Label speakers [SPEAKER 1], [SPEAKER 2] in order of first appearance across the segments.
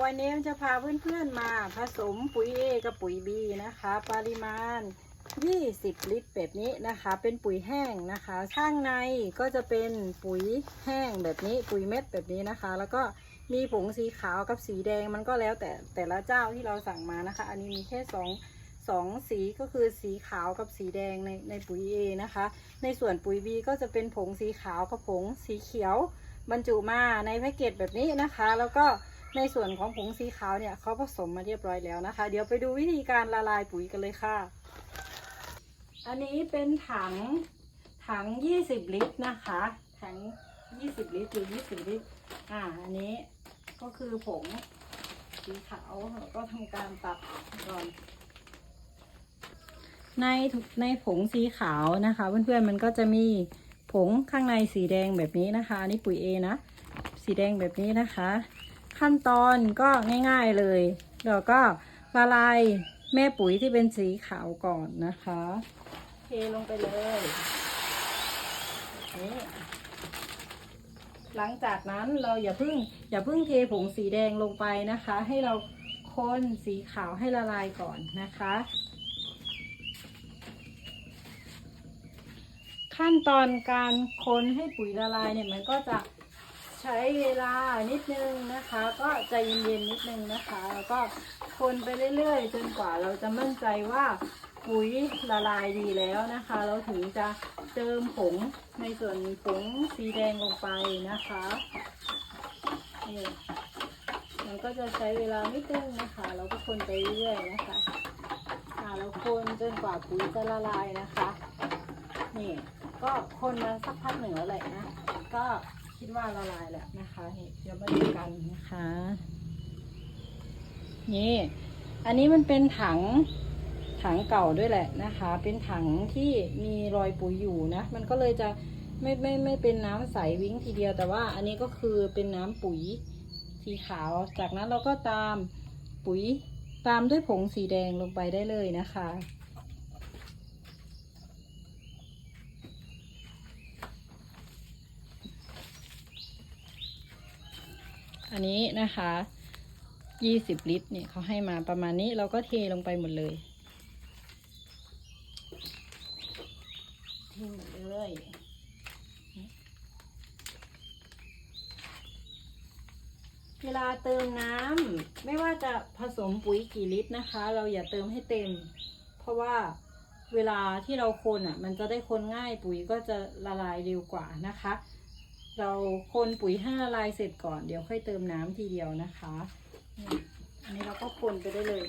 [SPEAKER 1] วันนี้จะพาเพื่อนๆมาผสมปุ๋ย A กับปุ๋ย B นะคะ ปริมาณ 20 ลิตรแบบนี้นะคะ เป็นปุ๋ยแห้งนะคะ ข้างในก็จะเป็นปุ๋ยแห้งแบบนี้ปุ๋ยเม็ดแบบนี้นะคะ แล้วก็มีผงสีขาวกับสีแดงมันก็แล้วแต่แต่ละเจ้าที่เราสั่งมานะคะ อันนี้มีแค่สองสองสีก็คือสีขาวกับสีแดงในในปุ๋ย A นะคะ ในส่วนปุ๋ย B ก็จะเป็นผงสีขาวกับผงสีเขียว บรรจุมาในแพ็กเกจแบบนี้นะคะ แล้วก็ ในส่วนของผงสีขาวเนี่ยเขาผสมมาเรียบร้อยแล้วนะคะ เดี๋ยวไปดูวิธีการละลายปุ๋ยกันเลยค่ะ อันนี้เป็นถังถัง 20 ลิตรนะคะ ถัง 20 ลิตรหรือ 20 ลิตร อ่า อันนี้ก็คือผงสีขาวเราก็ทำการตัดก่อนในในผงสีขาวนะคะ เพื่อนๆมันก็จะมีผงข้างในสีแดงแบบนี้นะคะอันนี้ปุ๋ยเอนะ สีแดงแบบนี้นะคะ ขั้นตอนก็ง่ายๆเลยเราก็ละลายแม่ปุ๋ยที่เป็นสีขาวก่อนนะคะ เทลงไปเลยนี่หลังจากนั้นเราอย่าเพิ่งอย่าเพิ่งเทผงสีแดงลงไปนะคะ ให้เราคนสีขาวให้ละลายก่อนนะคะ ขั้นตอนการคนให้ปุ๋ยละลายเนี่ยมันก็จะ ใช้เวลานิดนึงนะคะ ก็ใจเย็นๆนิดนึงนะคะ แล้วก็คนไปเรื่อยๆ จนกว่าเราจะมั่นใจว่าปุ๋ยละลายดีแล้วนะคะ เราถึงจะเติมผงในส่วนผงสีแดงลงไปนะคะนี่มันก็จะใช้เวลานิดนึงนะคะ เราก็คนไปเรื่อยๆนะคะอ่าเราคนจนกว่าปุ๋ยจะละลายนะคะ นี่ ก็คนมาสักพักหนึ่งแล้วแหละนะ ก็ คิดว่าละลายแล้วนะคะนี่เดี๋ยวมาดูกันนะคะ นี่ อันนี้มันเป็นถังถังเก่าด้วยแหละนะคะ เป็นถังที่มีรอยปุ๋ยอยู่นะ มันก็เลยจะไม่ไม่ไม่เป็นน้ำใสวิ้งทีเดียว แต่ว่าอันนี้ก็คือเป็นน้ำปุ๋ยสีขาว จากนั้นเราก็ตามปุ๋ยตามด้วยผงสีแดงลงไปได้เลยนะคะ อันนี้นะคะยี่สิบลิตรเนี่ยเขาให้มาประมาณนี้เราก็เทลงไปหมดเลยเทหมดเลยเวลาเติมน้ำไม่ว่าจะผสมปุ๋ยกี่ลิตรนะคะ เราอย่าเติมให้เต็ม เพราะว่าเวลาที่เราคนอะ มันจะได้คนง่ายปุ๋ยก็จะละลายเร็วกว่านะคะ เราคนปุ๋ยห้ละลายเสร็จก่อนเดี๋ยวค่อยเติมน้ำทีเดียวนะคะอันนี้เราก็คนไปได้เลย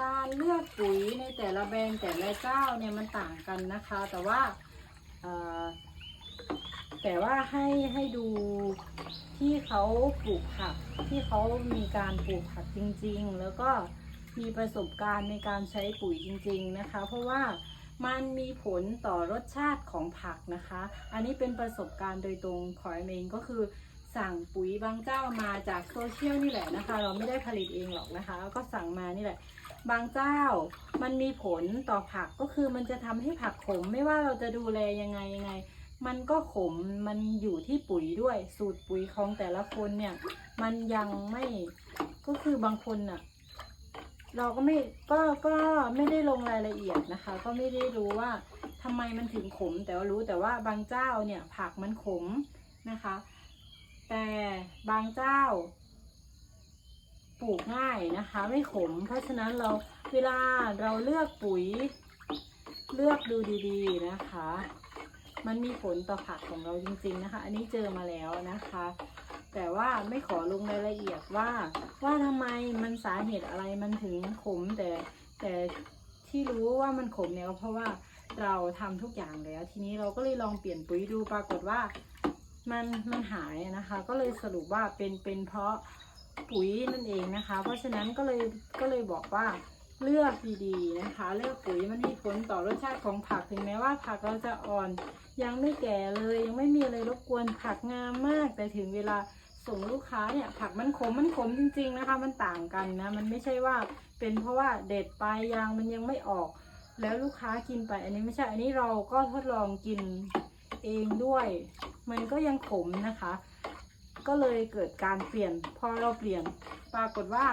[SPEAKER 1] การเลือกปุ๋ยในแต่ละแบรนด์แต่ละเจ้าเนี่ยมันต่างกันนะคะ แต่ว่าแต่ว่าให้ให้ดูที่เขาปลูกผักที่เขามีการปลูกผักจริง ๆ แล้วก็ มีประสบการณ์ในการใช้ปุ๋ยจริง ๆนะคะ เพราะว่ามันมีผลต่อรสชาติของผักนะคะ อันนี้เป็นประสบการณ์โดยตรงของเองก็คือสั่งปุ๋ยบางเจ้ามาจากโซเชียลนี่แหละนะคะ เราไม่ได้ผลิตเองหรอกนะคะแล้วก็สั่งมานี่แหละ บางเจ้ามันมีผลต่อผักก็คือมันจะทำให้ผักขม ไม่ว่าเราจะดูแลยังไงยังไง มันก็ขมมันอยู่ที่ปุ๋ยด้วย สูตรปุ๋ยของแต่ละคนเนี่ย มันยังไม่ก็คือบางคนน่ะ เราก็ไม่ก็ก็ไม่ได้ลงรายละเอียดนะคะ ก็ไม่ได้รู้ว่าทำไมมันถึงขม แต่ว่ารู้แต่ว่าบางเจ้าเนี่ยผักมันขมนะคะ แต่บางเจ้า ปลูกง่ายนะคะ ไม่ขม เพราะฉะนั้นเราเวลาเราเลือกปุ๋ย เลือกดูดีๆนะคะ มันมีผลต่อผักของเราจริงๆนะคะ อันนี้เจอมาแล้วนะคะ แต่ว่าไม่ขอลงรายละเอียดว่า ว่าทำไมมันสาเหตุอะไรมันถึงขมแต่แต่ที่รู้ว่ามันขมเนี่ยก็เพราะว่าเราทำทุกอย่างแล้ว ทีนี้เราก็เลยลองเปลี่ยนปุ๋ยดูปรากฏว่ามันมันหายนะคะ ก็เลยสรุปว่าเป็นเป็นเพราะปุ๋ยนั่นเองนะคะ เพราะฉะนั้นก็เลยก็เลยบอกว่า เลือกดีๆนะคะ เลือกปุ๋ยมันมีผลต่อรสชาติของผักถึงแม้ว่าผักเราจะอ่อน ยังไม่แก่เลยยังไม่มีอะไรรบกวนผักงามมาก แต่ถึงเวลาส่งลูกค้าเนี่ยผักมันขมมันขมจริง ๆนะคะ มันต่างกันนะ มันไม่ใช่ว่าเป็นเพราะว่าเด็ดปลายยางมันยังไม่ออก แล้วลูกค้ากินไป อันนี้ไม่ใช่อันนี้เราก็ทดลองกินเองด้วย มันก็ยังขมนะคะ ก็เลยเกิดการเปลี่ยนพอเราเปลี่ยน ปรากฏว่า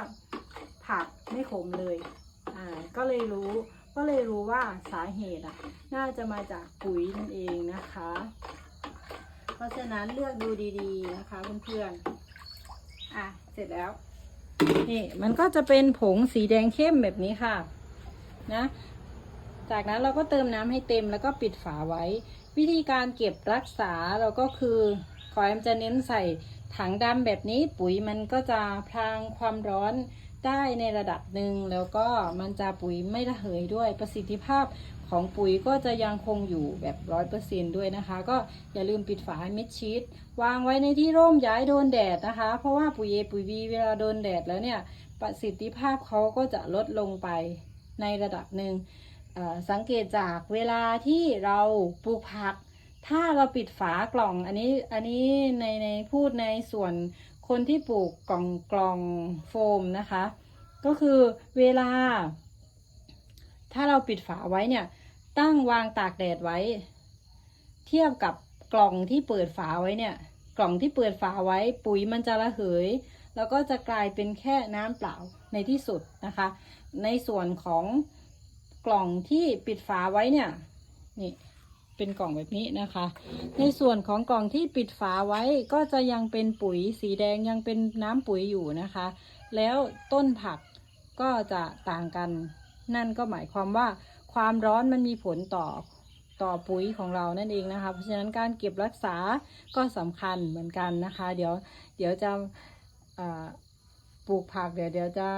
[SPEAKER 1] ผักไม่ขมเลย อ่าก็เลยรู้ก็เลยรู้ว่าสาเหตุอะ น่าจะมาจากปุ๋ยนั่นเองนะคะ เพราะฉะนั้นเลือกดูดีๆนะคะเพื่อนๆอะเสร็จแล้วนี่มันก็จะเป็นผงสีแดงเข้มแบบนี้ค่ะนะจากนั้นเราก็เติมน้ำให้เต็มแล้วก็ปิดฝาไว้ วิธีการเก็บรักษาเราก็คือขอแอมจะเน้นใส่ถังดำแบบนี้ปุ๋ยมันก็จะพรางความร้อน ได้ในระดับหนึ่งแล้วก็มันจะปุ๋ยไม่ระเหยด้วยประสิทธิภาพของปุ๋ยก็จะยังคงอยู่แบบร้อยเปอร์เซนด้วยนะคะ ก็อย่าลืมปิดฝาให้มิดชิด วางไว้ในที่ร่มย้ายโดนแดดนะคะ เพราะว่าปุ๋ยเอปุ๋ยบีเวลาโดนแดดแล้วเนี่ยประสิทธิภาพเขาก็จะลดลงไปในระดับหนึ่งสังเกตจากเวลาที่เราปลูกผัก ถ้าเราปิดฝากล่องอันนี้อันนี้ในในพูดในส่วน คนที่ปลูกกล่องกล่องโฟมนะคะ ก็คือเวลา ถ้าเราปิดฝาไว้เนี่ย ตั้งวางตากแดดไว้ เทียบกับกล่องที่เปิดฝาไว้เนี่ย กล่องที่เปิดฝาไว้ปุ๋ยมันจะระเหย แล้วก็จะกลายเป็นแค่น้ำเปล่าในที่สุดนะคะ ในส่วนของกล่องที่ปิดฝาไว้เนี่ยนี่ เป็นกล่องแบบนี้นะคะ ในส่วนของกล่องที่ปิดฝาไว้ก็จะยังเป็นปุ๋ยสีแดงยังเป็นน้ำปุ๋ยอยู่นะคะ แล้วต้นผักก็จะต่างกัน นั่นก็หมายความว่าความร้อนมันมีผลต่อต่อปุ๋ยของเรานั่นเองนะคะ เพราะฉะนั้นการเก็บรักษาก็สำคัญเหมือนกันนะคะ เดี๋ยวเดี๋ยวจะปลูกผักเดี๋ยวเดี๋ยวจะ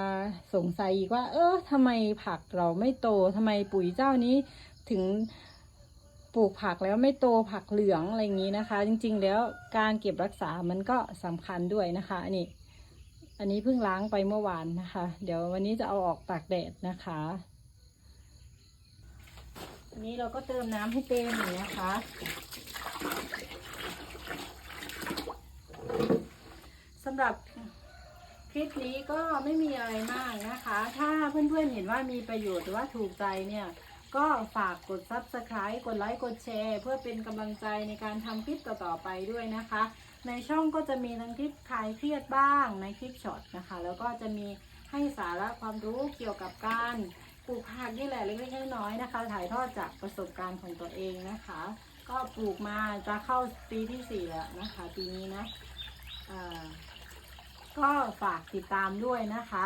[SPEAKER 1] สงสัยอีกว่า เออทำไมผักเราไม่โตทำไมปุ๋ยเจ้านี้ถึง ปลูกผักแล้วไม่โตผักเหลืองอะไรอย่างนี้นะคะ จริง ๆ แล้วการเก็บรักษามันก็สำคัญด้วยนะคะอันนี้อันนี้เพิ่งล้างไปเมื่อวานนะคะ เดี๋ยววันนี้จะเอาออกตากแดดนะคะอันนี้เราก็เติมน้ำให้เต็มอย่างนี้นะคะสำหรับคลิปนี้ก็ไม่มีอะไรมากนะคะ ถ้าเพื่อนๆเห็นว่ามีประโยชน์หรือว่าถูกใจเนี่ย ก็ฝากกด subscribe กดไลค์กดแชร์เพื่อเป็นกำลังใจในการทำคลิปต่อๆไปด้วยนะคะ ในช่องก็จะมีทั้งคลิปคลายเครียดบ้างในคลิปช็อตนะคะ แล้วก็จะมีให้สาระความรู้เกี่ยวกับการปลูกผักนี่แหละเล็กๆน้อยๆนะคะ ถ่ายทอดจากประสบการณ์ของตัวเองนะคะ ก็ปลูกมาจะเข้าปีที่สี่แล้วนะคะ ปีนี้นะก็ฝากติดตามด้วยนะคะ